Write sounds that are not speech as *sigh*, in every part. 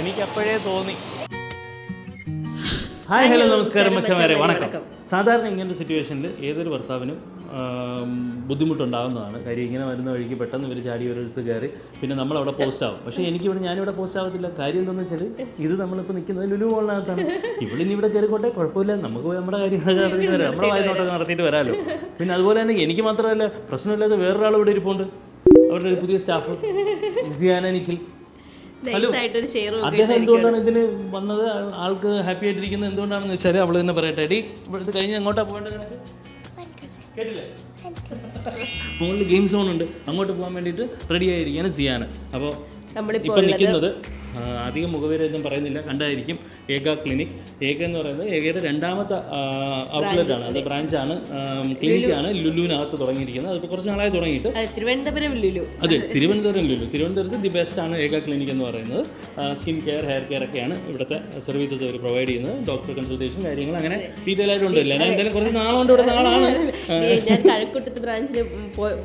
എനിക്ക് അപ്പോഴേ തോന്നി. ഹായ് ഹലോ നമസ്കാരം മച്ചമാരെ. വണക്കം. സാധാരണ ഇങ്ങനത്തെ സിറ്റുവേഷനിൽ ഏതൊരു ഭർത്താവിനും ബുദ്ധിമുട്ടുണ്ടാകുന്നതാണ് കാര്യം ഇങ്ങനെ വരുന്ന വഴിക്ക് പെട്ടെന്ന് ഇവർ ചാടി ഒരിടത്ത് കയറി പിന്നെ നമ്മൾ അവിടെ പോസ്റ്റ് ആവും. പക്ഷേ എനിക്കിവിടെ ഞാനിവിടെ പോസ്റ്റ് ആവത്തില്ല. കാര്യം എന്താണെന്ന് വെച്ചാൽ ഇത് നമ്മളിപ്പോൾ നിൽക്കുന്നത് ലുലു മോളിനകത്താണ് ഇവിടെ ഇനി ഇവിടെ കയറിക്കോട്ടെ കുഴപ്പമില്ല. നമുക്ക് പോയി നമ്മുടെ കാര്യങ്ങളൊക്കെ *laughs* നടത്തിയിട്ട് വരാം. നമ്മുടെ വായനോട്ടൊക്കെ നടത്തിയിട്ട് വരാമല്ലോ പിന്നെ അതുപോലെ തന്നെ എനിക്ക് മാത്രമല്ല പ്രശ്നമില്ലാതെ വേറൊരാൾ ഇവിടെ ഇരിപ്പുണ്ട്. അവരുടെ ഒരു പുതിയ സ്റ്റാഫ്. *laughs* ഷെയർ അദ്ദേഹം എന്തുകൊണ്ടാണ് ഇതിന് വന്നത്? ആൾക്ക് ഹാപ്പി ആയിട്ടിരിക്കുന്നത് എന്തുകൊണ്ടാണെന്ന് വെച്ചാൽ അവൾ തന്നെ പറയട്ടെ. എടി ഇത് കഴിഞ്ഞ് എങ്ങോട്ടാ പോകേണ്ടത് നിനക്ക്? കേട്ടില്ലേ? മുകളിൽ ഗെയിം സോൺ ഉണ്ട്. അങ്ങോട്ട് പോകാൻ വേണ്ടിയിട്ട് റെഡി ആയിരിക്കുകയാണ് സിയാന. അപ്പോൾ ഇപ്പം നിൽക്കുന്നത് അധികം മുഖവേരൊന്നും പറയുന്നില്ല. കണ്ടായിരിക്കും ഏക ക്ലിനിക്. ഏക എന്ന് പറയുന്നത് ഏകയുടെ രണ്ടാമത്തെ ഔട്ട്ലെറ്റ് ആണ്. അത് ബ്രാഞ്ചാണ്. ക്ലിനിക്കാണ്. ലുലുവിനകത്ത് തുടങ്ങിയിരിക്കുന്നത്. അതിപ്പോൾ കുറച്ച് നാളായി തുടങ്ങിയിട്ട്. തിരുവനന്തപുരം ലുലു. അതെ തിരുവനന്തപുരം ലുലു. തിരുവനന്തപുരത്ത് ദി ബെസ്റ്റ് ആണ് ഏക ക്ലിനിക് എന്ന് പറയുന്നത്. സ്കിൻ കെയർ ഹെയർ കെയർ ഒക്കെയാണ് ഇവിടുത്തെ സർവീസസ് അവർ പ്രൊവൈഡ് ചെയ്യുന്നത്. ഡോക്ടർ കൺസൾട്ടേഷൻ കാര്യങ്ങൾ അങ്ങനെ ഡീറ്റെയിൽ ആയിട്ട് ഉണ്ടല്ലോ ഞാൻ എന്തായാലും കുറച്ച് നാളുകൊണ്ട് ഇവിടെ നാളാണ്. ഞാൻ കഴക്കൂട്ടത്ത് ബ്രാഞ്ചിൽ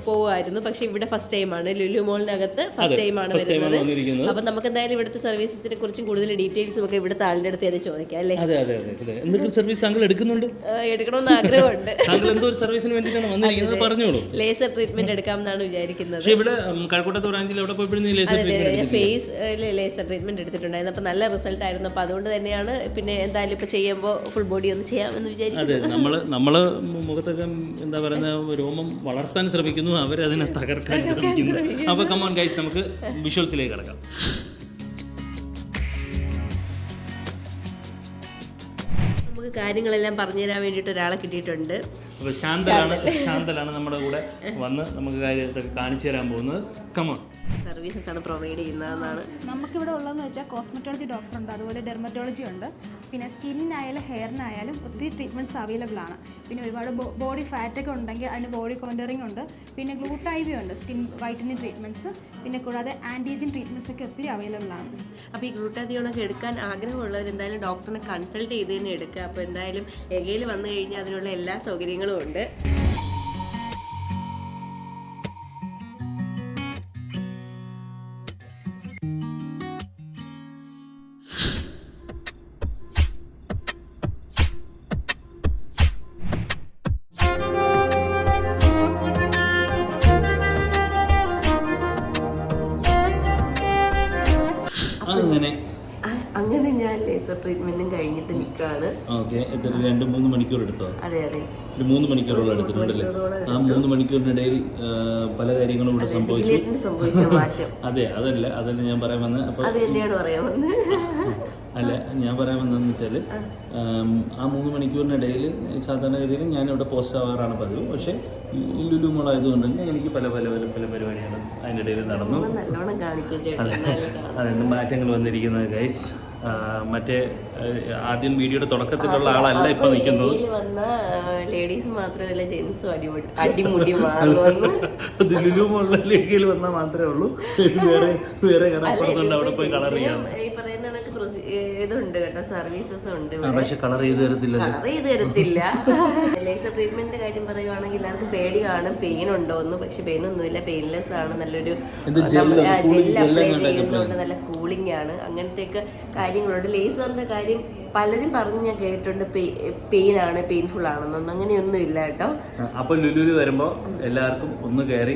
പോവായിരുന്നു പക്ഷെ ഇവിടെ ഫസ്റ്റ് ടൈമാണ് ലുലു മോളിനകത്ത് ഫസ്റ്റ് ടൈമാണ് ആണ് വരുന്നത്. അപ്പൊ നമുക്ക് എന്തായാലും ഇവിടുത്തെ സർവീസസിനെ കുറിച്ചും കൂടുതൽ ഡീറ്റെയിൽസും ഒക്കെ ഇവിടുത്തെ ആളുടെ അടുത്ത് തന്നെ ചോദിക്കാം അല്ലേ? അതെ അതെ അതെ അതെ. എന്തൊക്കെ സർവീസ് താങ്കൾ എടുക്കുന്നുണ്ട്? എടുക്കണമെന്ന് ആഗ്രഹമുണ്ട്. താങ്കൾ എന്തോ ഒരു സർവീസിന് വേണ്ടിയിട്ടാണ് വന്നിരിക്കുന്നത്? പറഞ്ഞോളൂ. ലേസർ ട്രീറ്റ്മെന്റ് എടുക്കാം എന്നാണ് വിചാരിക്കുന്നത്. പക്ഷേ ഇവിടെ കഴക്കൂട്ടത്ത് ബ്രാഞ്ചിൽ എവിടെ പോയപ്പോഴും laser treatment face laser treatment എടുത്തിട്ടുണ്ടായിരുന്നു. അപ്പോൾ നല്ല റിസൾട്ട് ആയിരുന്നു. അപ്പോൾ അതുകൊണ്ട് തന്നെയാണ് പിന്നെ എന്തായാലും ഇപ്പോൾ ചെയ്യുമ്പോൾ ഫുൾ ബോഡി ഒന്ന് ചെയ്യാമെന്ന് വിചാരിക്കുന്നു അതെ നമ്മൾ നമ്മൾ മുഖത്തൊക്കെ എന്താ പറയുന്ന രോമം വളർത്താൻ ശ്രമിക്കുന്നു. അവരതിനെ തകർക്കാൻ ശ്രമിക്കുന്നു. അപ്പോൾ കമോൺ ഗൈസ് നമുക്ക് വിഷ്വൽസിലേക്ക് കിടക്കാം. കാര്യങ്ങളെല്ലാം പറഞ്ഞു തരാൻ വേണ്ടിയിട്ട് ഒരാളെ കിട്ടിയിട്ടുണ്ട്. അപ്പോൾ ശാന്തലാണ് ശാന്തലാണ് നമ്മുടെ കൂടെ വന്ന് നമുക്ക് കാര്യത്തൊക്കെ കാണിച്ചു തരാൻ പോകുന്നത്. കമോൺ സർവീസസ് ആണ് പ്രൊവൈഡ് ചെയ്യുന്നതെന്നാണ്. നമുക്കിവിടെ ഉള്ളതെന്ന് വെച്ചാൽ കോസ്മെറ്റോളജി ഡോക്ടർ ഉണ്ട് അതുപോലെ ഡെർമറ്റോളജി ഉണ്ട്. പിന്നെ സ്കിന്നിനായാലും ഹെയറിനായാലും ഒത്തിരി ട്രീറ്റ്മെന്റ്സ് അവൈലബിൾ ആണ്. പിന്നെ ഒരുപാട് ബോഡി ഫാറ്റൊക്കെ ഉണ്ടെങ്കിൽ അതിന് ബോഡി കോണ്ടറിങ് ഉണ്ട്. പിന്നെ ഗ്ലൂട്ടൈവി ഉണ്ട് സ്കിൻ വൈറ്റനിങ് ട്രീറ്റ്മെന്റ്സ് പിന്നെ കൂടാതെ ആന്റിജൻ ട്രീറ്റ്മെന്റ്സ് ഒക്കെ ഒത്തിരി അവൈലബിൾ ആണ്. അപ്പോൾ ഈ ഗ്ലൂട്ടാതിയോണൊക്കെ എടുക്കാൻ ആഗ്രഹമുള്ളവർ എന്തായാലും ഡോക്ടറിനെ കൺസൾട്ട് ചെയ്ത് തന്നെ എടുക്കുക. അപ്പോൾ എന്തായാലും എഗയിൽ വന്നു കഴിഞ്ഞാൽ അതിനുള്ള എല്ലാ സൗകര്യങ്ങളും ഉണ്ട്. അങ്ങനെ അങ്ങനെ ഞാൻ ലേസർ ട്രീറ്റ്മെന്റും കഴിഞ്ഞിട്ട് നിൽക്കാണ് ഓക്കെ. എത്ര? രണ്ട് മൂന്ന് മണിക്കൂർ എടുത്തോ? അതെ അതെ. ഒരു മൂന്ന് മണിക്കൂറോളം എടുത്തിട്ടുണ്ടല്ലേ ആ മൂന്ന് മണിക്കൂറിനിടയിൽ പല കാര്യങ്ങളും ഇവിടെ സംഭവിച്ചു. *laughs* അതെ അതല്ല അതല്ല ഞാൻ പറയാൻ വന്നത് പറയാൻ അല്ല ഞാൻ പറയാൻ വന്നതെന്ന് വെച്ചാൽ ആ. മൂന്ന് മണിക്കൂറിനിടയിൽ സാധാരണഗതിയിൽ ഞാൻ ഇവിടെ പോസ്റ്റ് ആവാറാണ് പതിവ്. പക്ഷേ ലുലു മോളായതുകൊണ്ട് തന്നെ എനിക്ക് പല പല പല പല പരിപാടികളും അതിന്റെ ഇടയിൽ നടന്നു കാണാം. മാറ്റങ്ങൾ വന്നിരിക്കുന്നത് ഗൈസ് മറ്റേ ആദ്യം വീഡിയോയുടെ തുടക്കത്തിലുള്ള ആളല്ല ഇപ്പൊ നിൽക്കുന്നത്. ലേഡീസ് മാത്രമല്ല ജെൻസും അടിമുടി അടിമുടി മോളിലെ ലീഗിൽ വന്നാൽ മാത്രമേ ഉള്ളൂ. വേറെ വേറെ കടപ്പുറത്തുണ്ട് അവിടെ പോയി കളർ ചെയ്യാം. ഇതുണ്ട് കേട്ടോ സർവീസസ് ഉണ്ട് പക്ഷെ കളർ ചെയ്ത് തരത്തില്ലല്ലോ കളർ ചെയ്ത് തരത്തില്ല. ലേസർ ട്രീറ്റ്മെന്റിന്റെ കാര്യം പറയുവാണെങ്കിൽ എല്ലാവർക്കും പേടി കാണും പെയിൻ ഉണ്ടോന്ന് പക്ഷെ പെയിൻ ഒന്നുമില്ല പെയിൻലെസ് ആണ് നല്ലൊരു apply എങ്ങാണ്ടൊക്കെ ചെയ്യുന്നതുകൊണ്ട് നല്ല കൂളിംഗ് ആണ്. അങ്ങനത്തെയൊക്കെ കാര്യങ്ങളുണ്ട്. ലേസറിന്റെ കാര്യം പലരും പറഞ്ഞ് ഞാൻ കേട്ടിട്ടുണ്ട്. പെയിൻ ആണ് പെയിൻഫുൾ ആണെന്നൊന്നും അങ്ങനെയൊന്നും ഇല്ല കേട്ടോ. അപ്പൊ ലുലുലു വരുമ്പോൾ എല്ലാവർക്കും ഒന്ന് കയറി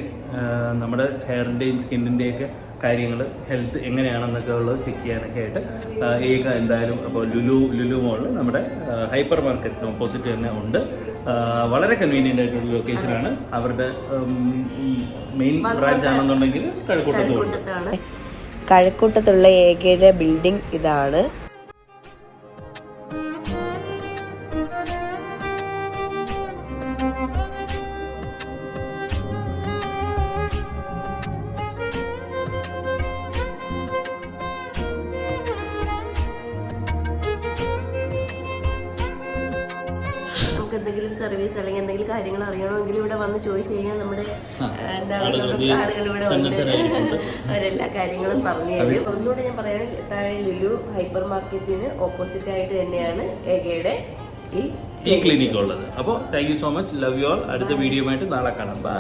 നമ്മുടെ ഹെയറിന്റെയും സ്കിന്നിന്റെയും ഒക്കെ കാര്യങ്ങൾ ഹെൽത്ത് എങ്ങനെയാണെന്നൊക്കെ ഉള്ളത് ചെക്ക് ചെയ്യാനൊക്കെ ആയിട്ട് ഏക എന്തായാലും അപ്പോൾ ലുലു ലുലു മോളിൽ നമ്മുടെ ഹൈപ്പർ മാർക്കറ്റിന് ഓപ്പോസിറ്റ് തന്നെ ഉണ്ട്. വളരെ കൺവീനിയന്റ് ആയിട്ടുള്ള ലൊക്കേഷനാണ് അവരുടെ മെയിൻ ബ്രാഞ്ച് ആണെന്നുണ്ടെങ്കിൽ കഴക്കൂട്ടത്തും ഉണ്ട് കഴക്കൂട്ടത്താണ്. കഴക്കൂട്ടത്തുള്ള ഏകയുടെ ബിൽഡിംഗ് ഇതാണ്. എന്തെങ്കിലും സർവീസ് അല്ലെങ്കിൽ എന്തെങ്കിലും കാര്യങ്ങൾ അറിയണമെങ്കിൽ ഇവിടെ വന്ന് ചോദിച്ചു കഴിഞ്ഞാൽ നമ്മുടെ എന്താണ് ആളുകൾ ഇവിടെ ഉണ്ട്. അവരെല്ലാ കാര്യങ്ങളും പറഞ്ഞു തരും. ഒന്നുകൂടെ ഞാൻ പറയുകയാണെങ്കിൽ താഴെ ലുലു ഹൈപ്പർ മാർക്കറ്റിന് ഓപ്പോസിറ്റ് ആയിട്ട് തന്നെയാണ് ഏകയുടെ ഈ ഈ ക്ലിനിക് ഉള്ളത്. അപ്പോൾ thank you so much love you all അടുത്ത വീഡിയോ ആയിട്ട് നാളെ കാണാം. ബൈ